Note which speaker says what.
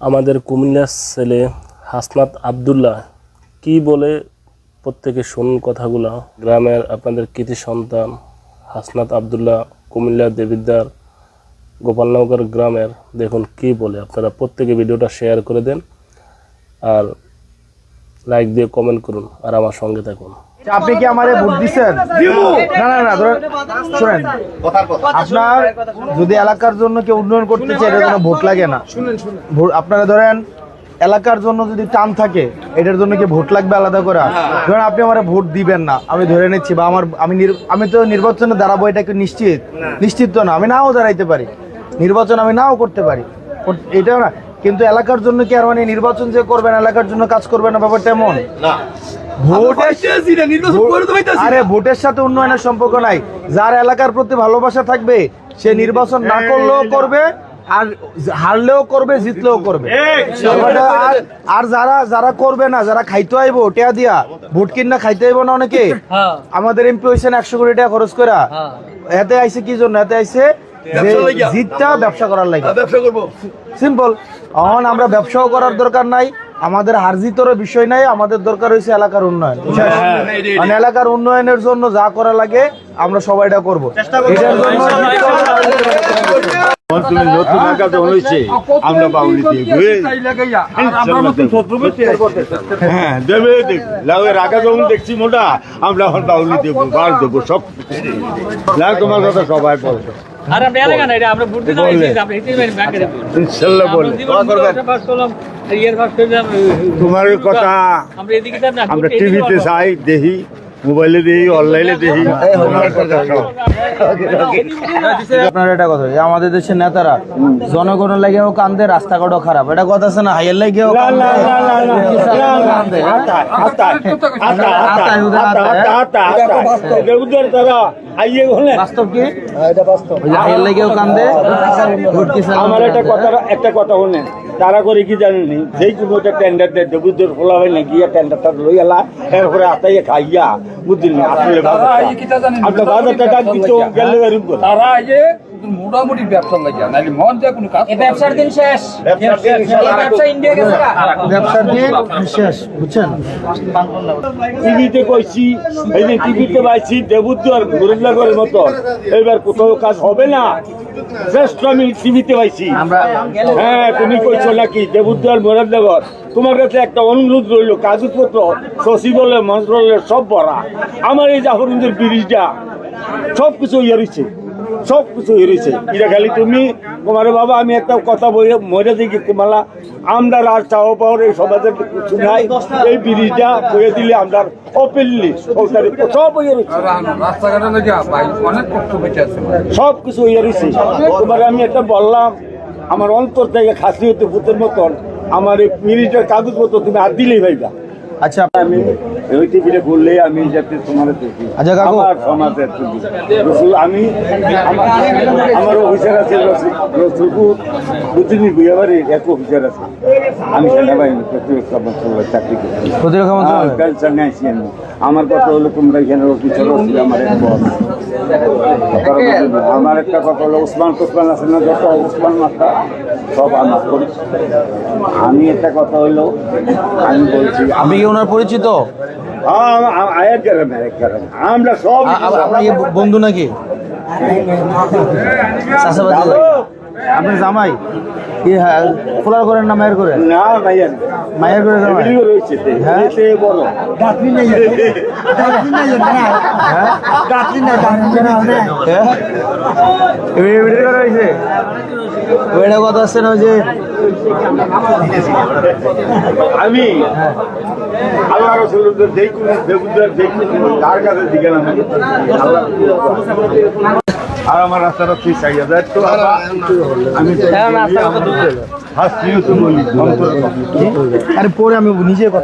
Speaker 1: আমাদের কুমিল্লার ছেলে হাসনাত আবদুল্লাহ কি বলে প্রত্যেকে শুনুন কথাগুলো। গ্রামের আপনাদের কৃতি সন্তান হাসনাত আবদুল্লাহ, কুমিল্লা দেবিদ্দার গোপালনগর গ্রামের, দেখুন কি বলে। আপনারা প্রত্যেকে ভিডিওটা শেয়ার করে দেন আর লাইক দিয়ে কমেন্ট করুন আর আমার সঙ্গে থাকুন।
Speaker 2: আপনি কি আমারে ভোট দিচ্ছেন না না না ধরেন শুনেন। আপনার যদি এলাকার জন্য কেউ উন্নয়ন করতে চায় এটার জন্য ভোট লাগে না। আপনারা ধরেন এলাকার জন্য যদি টান থাকে এটার জন্য কি ভোট লাগবে আলাদা করা? ধরেন আপনি আমার ভোট দিবেন না আমি ধরে নিচ্ছি বা আমার আমি আমি তো নির্বাচনে দাঁড়াবো এটাকে নিশ্চিত? নিশ্চিত তো না আমি নাও দাঁড়াইতে পারি। নির্বাচন আমি নাও করতে পারি। এটাও না কিন্তু এলাকার জন্য কি আর মানে নির্বাচন যে করবেন এলাকার জন্য কাজ করবেন না ব্যাপারটা এমন? আরে ভোটের সাথে উন্নয়নের সম্পর্ক নাই। যার এলাকার প্রতি ভালোবাসা থাকবে সে নির্বাচন না করলেও করবে আর হারলেও করবে জিতলেও করবে। আর আর যারা যারা করবে না যারা খাইতে আইবো টেয়া দিয়া ভোট কিনা খাইতে আইবো না অনেকে আমাদের এমপি হয়েছেন একশো কোটি টাকা খরচ করা এতে আইছে কি জন্য? এতে আইছে জিতটা ব্যবসা করার লাগে
Speaker 3: ব্যবসা করব।
Speaker 2: সিম্পল এখন আমরা ব্যবসাও করার দরকার নাই আমাদের হারজিতরও বিষয় নাই আমাদের দরকার হয়েছে এলাকার উন্নয়ন। মানে এলাকার উন্নয়নের জন্য যা করা লাগে আমরা সবাই এটা করব। এটার জন্য
Speaker 4: তুমি নতুন আমরা বাউলি দিয়ে হ্যাঁ দেখছি মোটা আমরা এখন বাউলি দেবো বার দেবো সব তোমার কথা সবাই বলবে
Speaker 5: আর আমরা এলাকা না এটা আমরা
Speaker 4: বলে
Speaker 5: ইয়ার পাস করলাম
Speaker 4: তোমার কথা
Speaker 5: আমরা এদিকে তো না
Speaker 4: আমরা টিভিতে চাই দেখি মোবাইলে দেখি অনলাইনে দেখি কথা
Speaker 2: আপনার এটা কথা যে আমাদের দেশের নেতারা জনগণের লাগেও কান্দে রাস্তাঘাটও খারাপ এটা কথা আছে না হাইয়ের লাগেও কান্দে হ্যাঁ? বাস্তব কি? ওই যে হাইয়ের লাগেও কান্দে
Speaker 4: আমার একটা কথা একটা কথা শুনেন তারা করে কি জানেনি যেই কোনো একটা টেন্ডার দেয় দেবুদের খোলা হয় না টেন্ডারটা লই এলা এরপরে আতাইয়ে খাইয়া বুঝলি আসলে আপনার বাজারটা ডাক দিত গেলে বেরুম
Speaker 3: তারা যে মোটামুটি ব্যবসা লাগিয়া নাইলে মন যায় কোনো কাজ
Speaker 5: ব্যবসার দিন শেষ। ব্যবসা ইন্ডিয়া গেছে
Speaker 2: ব্যবসার দিন শেষ বুঝছেন?
Speaker 4: টিভিতে কইছি এই যে টিভিতে পাইছি দেবুদ্দার মুরুল্লাগরের মতো এবার কোথাও কাজ হবে না। শ্রেষ্ঠ আমি টিভিতে পাইছি। হ্যাঁ তুমি কইছো নাকি? দেবুদ্দার মোরাদনগর তোমার কাছে একটা অনুরোধ রইল কাগজপত্র সচিবালয় মন্ত্রণালয় সব ভরা। আমার এই জাফরুন্দের ব্রিজটা সব কিছু ইয়ে সব কিছু হেরেছে এটা খালি তুমি তোমার বাবা আমি একটা কথা বই মরে দিকে কুমালা আমরা আর চাও পাওয়ার এই সমাজের কিছু নাই। এই ব্রিজটা করে দিলে আমরা সব
Speaker 3: কষ্ট পেতে আছে
Speaker 4: সব কিছু রয়েছে তোমার আমি একটা বললাম আমার অন্তর থেকে খাসি হতে ভূতের মতন আমার এই ব্রিজটার কাগজপত্র তুমি আর দিলেই ভাইবা।
Speaker 2: আচ্ছা
Speaker 4: আমি ওই টিভিতে বললে আমি যাতে তোমার দেখি।
Speaker 2: আচ্ছা।
Speaker 4: আমার সমাজের ছবি রসুল আমি আমার অফিসার আছে রসুল রসুলপুর বুঝিনি বিয়াবাড়ি এক অফিসার আছে। আমি সেনাবাহিনী প্রতিরক্ষা মন্ত্রণালয় চাকরি করি।
Speaker 2: প্রতিরক্ষা
Speaker 4: হ্যাঁ,
Speaker 2: মন্ত্রণালয়
Speaker 4: পেনশন আমি। আমার কথা হলো তোমরা এখানে অফিসার হচ্ছে আমার এক আমার একটা কথা হলো উসমান তুসমান আছে না যত উসমান মাস্টার সব আমার পরিচিত। আমি একটা কথা হলো আমি বলছি
Speaker 2: আমি কি ওনার পরিচিত।
Speaker 4: আমরা সব
Speaker 2: আপনার বন্ধু নাকি? চাষাবাদ আপনার জামাই? কি হ্যাঁ, খোলার করেন না মায়ের করে
Speaker 4: না ভাইয়া
Speaker 2: মায়ের করে জামাই?
Speaker 4: এগুলিও রয়েছে তে।
Speaker 2: হ্যাঁ?
Speaker 4: এতে বড়।
Speaker 2: হ্যাঁ? এ- এ- এটা রয়েছে ওইটা কথা আছে না যে
Speaker 4: আমি আল্লাহ রসুলের যেই কোনো দেবুদের যেই কোনো তার কাছে দিকে না আর আমার রাস্তাটা তুই চাইয়া দেয় তো বাবা, আমি ফার্স্ট তো বলি
Speaker 2: আরে পরে আমি নিজে কথা